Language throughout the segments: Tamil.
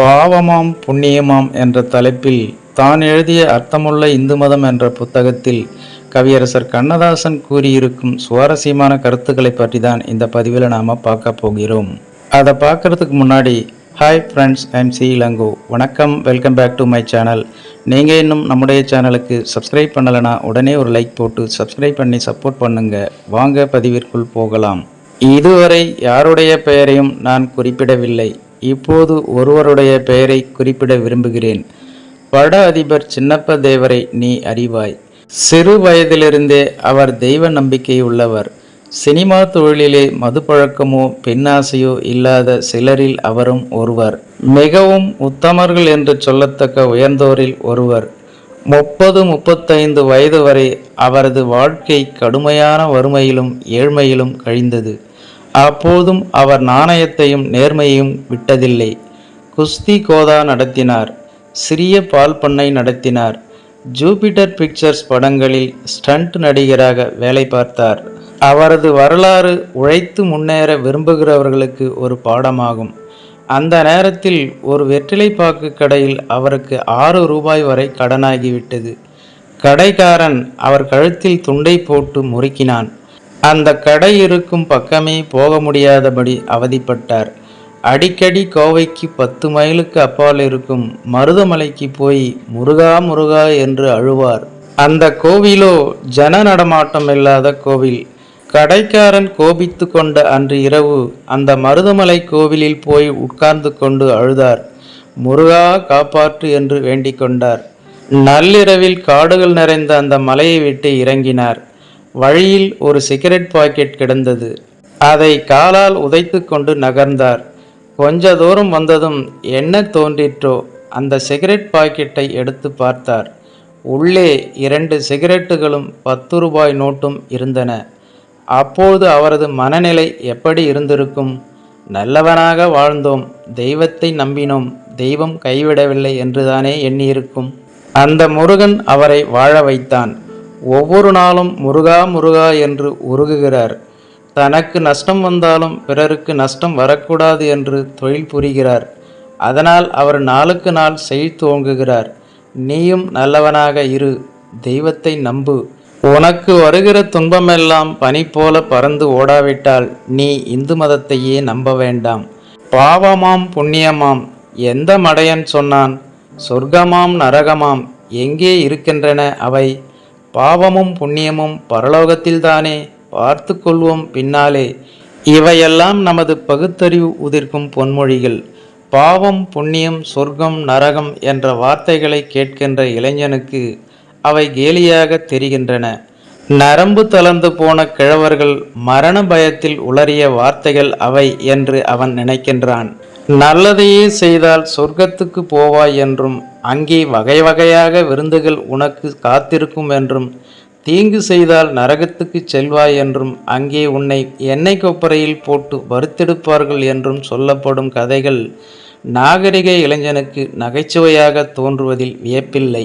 பாவமாம் புண்ணியமாம் என்ற தலைப்பில் தான் எழுதிய அர்த்தமுள்ள இந்து மதம் என்ற புத்தகத்தில் கவியரசர் கண்ணதாசன் கூறியிருக்கும் சுவாரஸ்யமான கருத்துக்களை பற்றி தான் இந்த பதிவில் நாம் பார்க்க போகிறோம். அதை பார்க்கறதுக்கு முன்னாடி hi friends I'm C Elango வணக்கம் welcome back to my channel நீங்கள் இன்னும் நம்முடைய சேனலுக்கு சப்ஸ்கிரைப் பண்ணலைன்னா உடனே ஒரு லைக் போட்டு சப்ஸ்கிரைப் பண்ணி சப்போர்ட் பண்ணுங்க. வாங்க பதிவிற்குள் போகலாம். இதுவரை யாருடைய பெயரையும் நான் குறிப்பிடவில்லை. இப்போது ஒருவருடைய பெயரை குறிப்பிட விரும்புகிறேன். வட அதிபர் சின்னப்ப தேவரை நீ அறிவாய். சிறு வயதிலிருந்தே அவர் தெய்வ நம்பிக்கை உள்ளவர் சினிமா தொழிலிலே மதுப்பழக்கமோ பெண்ணாசையோ இல்லாத சிலரில் அவரும் ஒருவர். மிகவும் உத்தமர்கள் என்று சொல்லத்தக்க உயர்ந்தோரில் ஒருவர். முப்பது முப்பத்தைந்து வயது வரை அவரது வாழ்க்கை கடுமையான வறுமையிலும் ஏழ்மையிலும் கழிந்தது. அப்போதும் அவர் நாணயத்தையும் நேர்மையையும் விட்டதில்லை. குஸ்தி கோதா நடத்தினார் சிறிய பால் பண்ணை நடத்தினார். ஜூபிட்டர் பிக்சர்ஸ் படங்களில் ஸ்டண்ட் நடிகராக வேலை பார்த்தார். அவரது வரலாறு உழைத்து முன்னேற விரும்புகிறவர்களுக்கு ஒரு பாடமாகும். அந்த நேரத்தில் ஒரு வெற்றிலைப்பாக்கு கடையில் அவருக்கு ஆறு ரூபாய் வரை கடனாகிவிட்டது. கடைக்காரன் அவர் கழுத்தில் துண்டை போட்டு முறுக்கினான். அந்த கடை இருக்கும் பக்கமே போக முடியாதபடி அவதிப்பட்டார். அடிக்கடி கோவைக்கு பத்து மைலுக்கு அப்பால் இருக்கும் மருதமலைக்கு போய் முருகா முருகா என்று அழுவார். அந்த கோவிலோ ஜன நடமாட்டம் இல்லாத கோவில். கடைக்காரன் கோபித்து கொண்ட அன்று இரவு அந்த மருதமலை கோவிலில் போய் உட்கார்ந்து கொண்டு அழுதார். முருகா காப்பாற்று என்று வேண்டிக் கொண்டார். நள்ளிரவில் காடுகள் நிறைந்த அந்த மலையை விட்டு இறங்கினார். வழியில் ஒரு சிகரெட் பாக்கெட் கிடந்தது. அதை காலால் உதைத்து கொண்டு நகர்ந்தார். கொஞ்ச தூரம் வந்ததும் என்ன தோன்றிற்றோ அந்த சிகரெட் பாக்கெட்டை எடுத்து பார்த்தார். உள்ளே இரண்டு சிகரெட்டுகளும் பத்து ரூபாய் நோட்டும் இருந்தன. அப்போது அவரது மனநிலை எப்படி இருந்திருக்கும்? நல்லவனாக வாழ்ந்தோம். தெய்வத்தை நம்பினோம். தெய்வம் கைவிடவில்லை என்றுதானே எண்ணியிருக்கும்? அந்த முருகன் அவரை வாழ வைத்தான். ஒவ்வொரு நாளும் முருகா முருகா என்று உருகுகிறார். தனக்கு நஷ்டம் வந்தாலும் பிறருக்கு நஷ்டம் வரக்கூடாது என்று தொழில் புரிகிறார். அதனால் அவர் நாளுக்கு நாள் செழித்தோங்குகிறார் நீயும் நல்லவனாக இரு தெய்வத்தை நம்பு. உனக்கு வருகிற துன்பமெல்லாம் பனி போல பறந்து ஓடாவிட்டால் நீ இந்து மதத்தையே நம்ப வேண்டாம். பாவமாம் புண்ணியமாம் எந்த மடையன் சொன்னான்? சொர்க்கமாம் நரகமாம் எங்கே இருக்கின்றன அவை? பாவமும் புண்ணியமும் பரலோகத்தில்தானே பார்த்து கொள்வோம் பின்னாலே. இவையெல்லாம் நமது பகுத்தறிவு உதிர்க்கும் பொன்மொழிகள். பாவம் புண்ணியம் சொர்க்கம் நரகம் என்ற வார்த்தைகளை கேட்கின்ற இளைஞனுக்கு அவை கேலியாக தெரிகின்றன. நரம்பு தளர்ந்து போன கிழவர்கள் மரண பயத்தில் உளறிய வார்த்தைகள் அவை என்று அவன் நினைக்கின்றான். நல்லதையே செய்தால் சொர்க்கத்துக்கு போவாய் என்றும் அங்கே வகை வகையாக விருந்துகள் உனக்கு காத்திருக்கும் என்றும் தீங்கு செய்தால் நரகத்துக்கு செல்வாய் என்றும் அங்கே உன்னை எண்ணெய் கொப்பரையில் போட்டு வறுத்தெடுப்பார்கள் என்றும் சொல்லப்படும் கதைகள் நாகரிக இளைஞனுக்கு நகைச்சுவையாக தோன்றுவதில் வியப்பில்லை.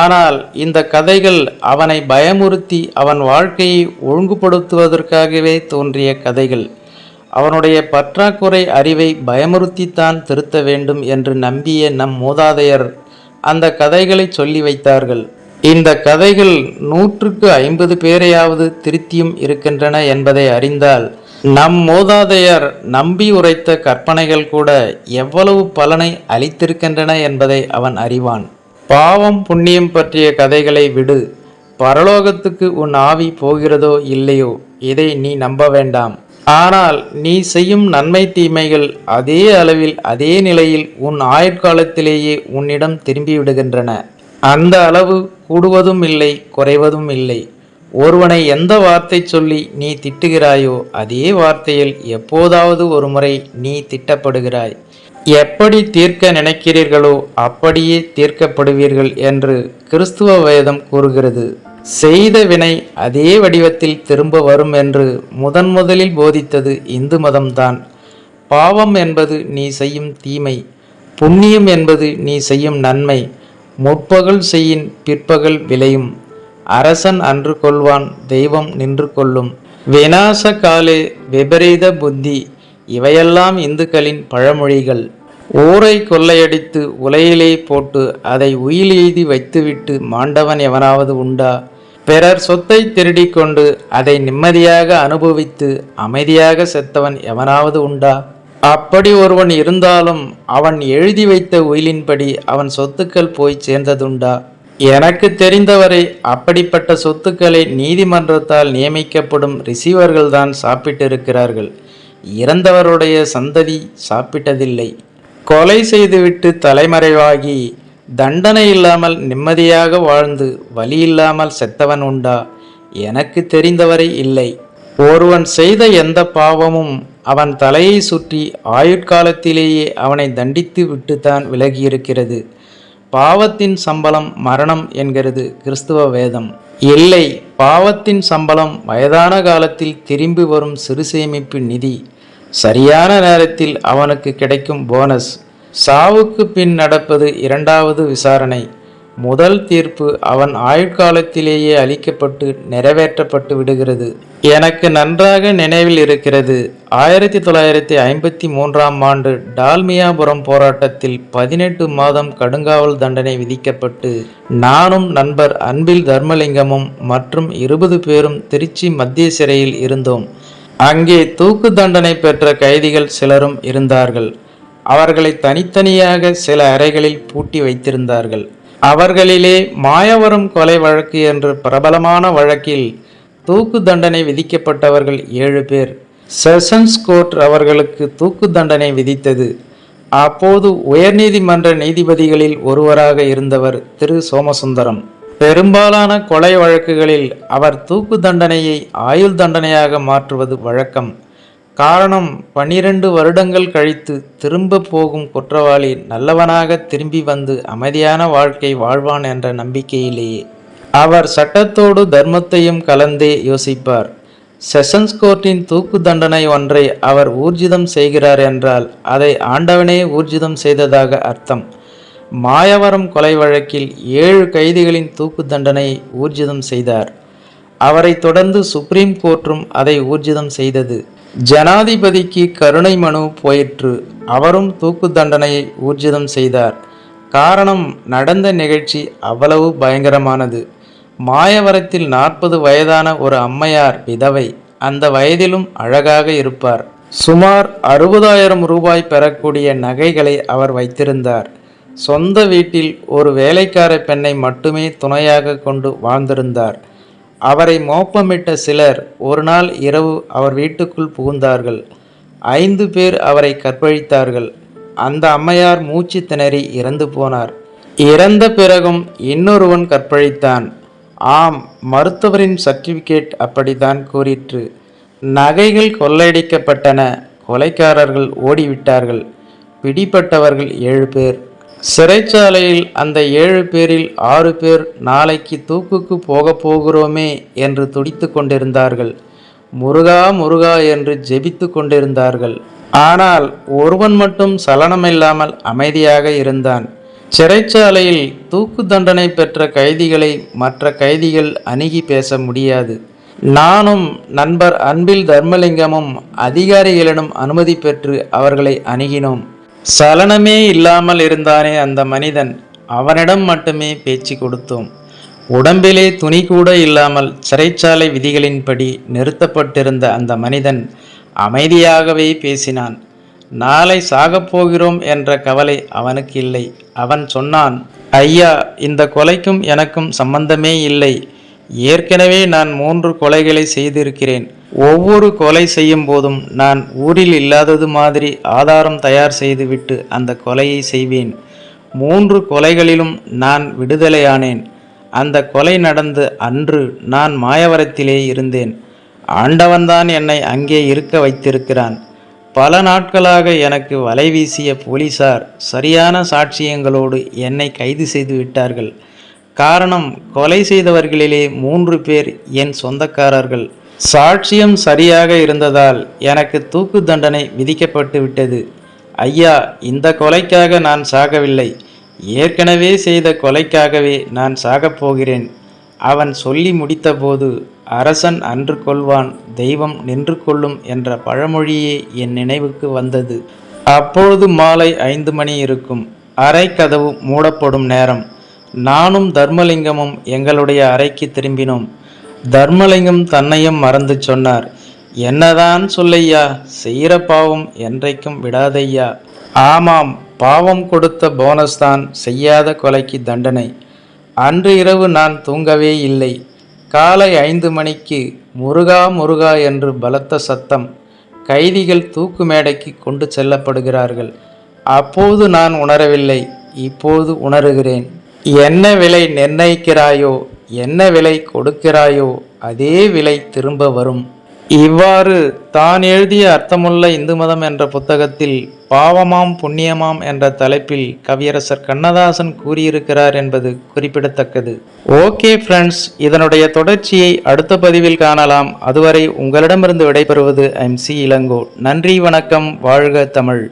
ஆனால் இந்த கதைகள் அவனை பயமுறுத்தி அவன் வாழ்க்கையை ஒழுங்குபடுத்துவதற்காகவே தோன்றிய கதைகள். அவனுடைய பற்றாக்குறை அறிவை பயமுறுத்தித்தான் திருத்த வேண்டும் என்று நம்பிய நம் மூதாதையர் அந்த கதைகளை சொல்லி வைத்தார்கள். இந்த கதைகள் நூற்றுக்கு ஐம்பது பேரையாவது திருத்தியும் இருக்கின்றன என்பதை அறிந்தால் நம் மூதாதையர் நம்பி உரைத்த கற்பனைகள் கூட எவ்வளவு பலனை அளித்திருக்கின்றன என்பதை அவன் அறிவான். பாவம் புண்ணியம் பற்றிய கதைகளை விடு. பரலோகத்துக்கு உன் ஆவி போகிறதோ இல்லையோ இதை நீ நம்ப வேண்டாம். ஆனால் நீ செய்யும் நன்மை தீமைகள் அதே அளவில் அதே நிலையில் உன் ஆயுட்காலத்திலேயே உன்னிடம் திரும்பிவிடுகின்றன அந்த அளவு கூடுவதும் இல்லை குறைவதும் இல்லை. ஒருவனை எந்த வார்த்தை சொல்லி நீ திட்டுகிறாயோ அதே வார்த்தையில் எப்போதாவது ஒரு முறை நீ திட்டப்படுகிறாய். எப்படி தீர்க்க நினைக்கிறீர்களோ அப்படியே தீர்க்கப்படுவீர்கள் என்று கிறிஸ்துவ வேதம் கூறுகிறது. செய்த வினை அதே வடிவத்தில் திரும்ப வரும் என்று முதன் முதலில் போதித்தது இந்து மதம்தான். பாவம் என்பது நீ செய்யும் தீமை புண்ணியம் என்பது நீ செய்யும் நன்மை முற்பகல் செய்யின் பிற்பகல் விளையும். அரசன் அன்று கொள்வான் தெய்வம் நின்று கொள்ளும். விநாச காலே விபரீத புத்தி இவையெல்லாம் இந்துக்களின் பழமொழிகள். ஊரை கொள்ளையடித்து உலையிலே போட்டு அதை உயில் எய்தி வைத்துவிட்டு மாண்டவன் எவனாவது உண்டா? பிறர் சொத்தை திருடிக்கொண்டு அதை நிம்மதியாக அனுபவித்து அமைதியாக செத்தவன் எவனாவது உண்டா? அப்படி ஒருவன் இருந்தாலும் அவன் எழுதி வைத்த உயிலின்படி அவன் சொத்துக்கள் போய் சேர்ந்ததுண்டா? எனக்கு தெரிந்தவரை அப்படிப்பட்ட சொத்துக்களை நீதிமன்றத்தால் நியமிக்கப்படும் ரிசீவர்கள்தான் சாப்பிட்டிருக்கிறார்கள். இறந்தவருடைய சந்ததி சாப்பிட்டதில்லை. கொலை செய்துவிட்டு தலைமறைவாகி தண்டனை இல்லாமல் நிம்மதியாக வாழ்ந்து வலி இல்லாமல் செத்தவன் உண்டா? எனக்கு தெரிந்தவரை இல்லை. ஒருவன் செய்த எந்த பாவமும் அவன் தலையை சுற்றி ஆயுட்காலத்திலேயே அவனை தண்டித்து விட்டுத்தான் விலகியிருக்கிறது. பாவத்தின் சம்பளம் மரணம் என்கிறது கிறிஸ்துவ வேதம். இல்லை பாவத்தின் சம்பளம் வயதான காலத்தில் திரும்பி வரும் சிறு சேமிப்பு நிதி. சரியான நேரத்தில் அவனுக்கு கிடைக்கும் போனஸ் சாவுக்கு பின் நடப்பது இரண்டாவது விசாரணை. முதல் தீர்ப்பு அவன் ஆயுட்காலத்திலேயே அளிக்கப்பட்டு நிறைவேற்றப்பட்டு விடுகிறது. எனக்கு நன்றாக நினைவில் இருக்கிறது. ஆயிரத்தி தொள்ளாயிரத்தி ஐம்பத்தி மூன்றாம் ஆண்டு டால்மியாபுரம் போராட்டத்தில் பதினெட்டு மாதம் கடுங்காவல் தண்டனை விதிக்கப்பட்டு நானும் நண்பர் அன்பில் தர்மலிங்கமும் மற்றும் இருபது பேரும் திருச்சி மத்திய சிறையில் இருந்தோம். அங்கே தூக்கு தண்டனை பெற்ற கைதிகள் சிலரும் இருந்தார்கள். அவர்களை தனித்தனியாக சில அறைகளில் பூட்டி வைத்திருந்தார்கள். அவர்களிலே மாயவரம் கொலை வழக்கு என்ற பிரபலமான வழக்கில் தூக்கு தண்டனை விதிக்கப்பட்டவர்கள் ஏழு பேர். செஷன்ஸ் கோர்ட் அவர்களுக்கு தூக்கு தண்டனை விதித்தது. அப்போது உயர்நீதிமன்ற நீதிபதிகளில் ஒருவராக இருந்தவர் திரு சோமசுந்தரம். பெரும்பாலான கொலை வழக்குகளில் அவர் தூக்கு தண்டனையை ஆயுள் தண்டனையாக மாற்றுவது வழக்கம். காரணம் பனிரெண்டு வருடங்கள் கழித்து திரும்ப போகும் குற்றவாளி நல்லவனாக திரும்பி வந்து அமைதியான வாழ்க்கை வாழ்வான் என்ற நம்பிக்கையிலேயே. அவர் சட்டத்தோடு தர்மத்தையும் கலந்தே யோசிப்பார். செஷன்ஸ் கோர்ட்டின் தூக்கு தண்டனை ஒன்றை அவர் ஊர்ஜிதம் செய்கிறார் என்றால் அதை ஆண்டவனே ஊர்ஜிதம் செய்ததாக அர்த்தம். மாயவரம் கொலை வழக்கில் ஏழு கைதிகளின் தூக்கு தண்டனையை ஊர்ஜிதம் செய்தார். அவரை தொடர்ந்து சுப்ரீம் கோர்ட்டும் அதை ஊர்ஜிதம் செய்தது. ஜனாதிபதிக்கு கருணை மனு போயிற்று. அவரும் தூக்கு தண்டனையை ஊர்ஜிதம் செய்தார். காரணம் நடந்த நிகழ்ச்சி அவ்வளவு பயங்கரமானது. மாயவரத்தில் நாற்பது வயதான ஒரு அம்மையார் விதவை அந்த வயதிலும் அழகாக இருப்பார். சுமார் அறுபதாயிரம் ரூபாய் பெறக்கூடிய நகைகளை அவர் வைத்திருந்தார். சொந்த வீட்டில் ஒரு வேலைக்கார பெண்ணை மட்டுமே துணையாக கொண்டு வாழ்ந்திருந்தார். அவரை மோப்பமிட்ட சிலர் ஒரு நாள் இரவு அவர் வீட்டுக்குள் புகுந்தார்கள். ஐந்து பேர் அவரை கற்பழித்தார்கள். அந்த அம்மையார் மூச்சு திணறி இறந்து போனார். இறந்த பிறகும் இன்னொருவன் கற்பழித்தான். ஆம் மருத்துவரின் சர்டிபிகேட் அப்படித்தான் கூறிற்று. நகைகள் கொள்ளையடிக்கப்பட்டன. கொலைக்காரர்கள் ஓடிவிட்டார்கள். பிடிப்பட்டவர்கள் ஏழு பேர். சிறைச்சாலையில் அந்த ஏழு பேரில் ஆறு பேர் நாளைக்கு தூக்குக்கு போகப் போகிறோமே என்று துடித்து கொண்டிருந்தார்கள். முருகா முருகா என்று ஜெபித்து கொண்டிருந்தார்கள். ஆனால் ஒருவன் மட்டும் சலனமில்லாமல் அமைதியாக இருந்தான். சிறைச்சாலையில் தூக்கு தண்டனை பெற்ற கைதிகளை மற்ற கைதிகள் அணுகி பேச முடியாது. நானும் நண்பர் அன்பில் தர்மலிங்கமும் அதிகாரிகளிடம் அனுமதி பெற்று அவர்களை அணுகினோம். சலனமே இல்லாமல் இருந்தானே அந்த மனிதன். அவனிடம் மட்டுமே பேச்சு கொடுத்தோம். உடம்பிலே துணி கூட இல்லாமல் சிறைச்சாலை விதிகளின்படி நிறுத்தப்பட்டிருந்த அந்த மனிதன் அமைதியாகவே பேசினான். நாளை சாகப் போகிறோம் என்ற கவலை அவனுக்கு இல்லை. அவன் சொன்னான் ஐயா இந்த கொலைக்கும் எனக்கும் சம்பந்தமே இல்லை. ஏற்கனவே நான் மூன்று கொலைகளை செய்திருக்கிறேன். ஒவ்வொரு கொலை செய்யும் போதும் நான் ஊரில் இல்லாதது மாதிரி ஆதாரம் தயார் செய்துவிட்டு அந்த கொலையை செய்வேன். மூன்று கொலைகளிலும் நான் விடுதலையானேன். அந்த கொலை நடந்து அன்று நான் மாயவரத்திலே இருந்தேன். ஆண்டவன்தான் என்னை அங்கே இருக்க வைத்திருக்கிறான். பல நாட்களாக எனக்கு வலை வீசிய போலீசார் சரியான சாட்சியங்களோடு என்னை கைது செய்து விட்டார்கள். காரணம் கொலை செய்தவர்களிலே மூன்று பேர் என் சொந்தக்காரர்கள். சாட்சியம் சரியாக இருந்ததால் எனக்கு தூக்கு தண்டனை விதிக்கப்பட்டு விட்டது. ஐயா இந்த கொலைக்காக நான் சாகவில்லை. ஏற்கனவே செய்த கொலைக்காகவே நான் சாகப்போகிறேன் அவன் சொல்லி முடித்தபோது அரசன் அன்று கொள்வான் தெய்வம் நின்று கொள்ளும் என்ற பழமொழியே என் நினைவுக்கு வந்தது. அப்பொழுது மாலை ஐந்து மணி இருக்கும். அறை கதவு மூடப்படும் நேரம். நானும் தர்மலிங்கமும் எங்களுடைய அறைக்கு திரும்பினோம். தர்மலிங்கம் தன்னையும் மறந்து சொன்னார். என்னதான் சொல்லையா செய்கிற பாவம் என்றைக்கும் விடாதையா ஆமாம் பாவம் கொடுத்த போனஸ் தான் செய்யாத கொலைக்கு தண்டனை. அன்று இரவு நான் தூங்கவே இல்லை. காலை ஐந்து மணிக்கு முருகா முருகா என்று பலத்த சத்தம் கைதிகள் தூக்கு மேடைக்கு கொண்டு செல்லப்படுகிறார்கள். அப்போது நான் உணரவில்லை இப்போது உணர்கிறேன். என்ன விலை நிர்ணயிக்கிறாயோ என்ன விலை கொடுக்கிறாயோ அதே விலை திரும்ப வரும். இவ்வாறு தான் எழுதிய அர்த்தமுள்ள இந்து மதம் என்ற புத்தகத்தில் பாவமாம் புண்ணியமாம் என்ற தலைப்பில் கவியரசர் கண்ணதாசன் கூறியிருக்கிறார் என்பது குறிப்பிடத்தக்கது. ஓகே ஃப்ரெண்ட்ஸ் இதனுடைய தொடர்ச்சியை அடுத்த பதிவில் காணலாம். அதுவரை உங்களிடமிருந்து விடைபெறுவது எம் சி இளங்கோ. நன்றி வணக்கம் வாழ்க தமிழ்.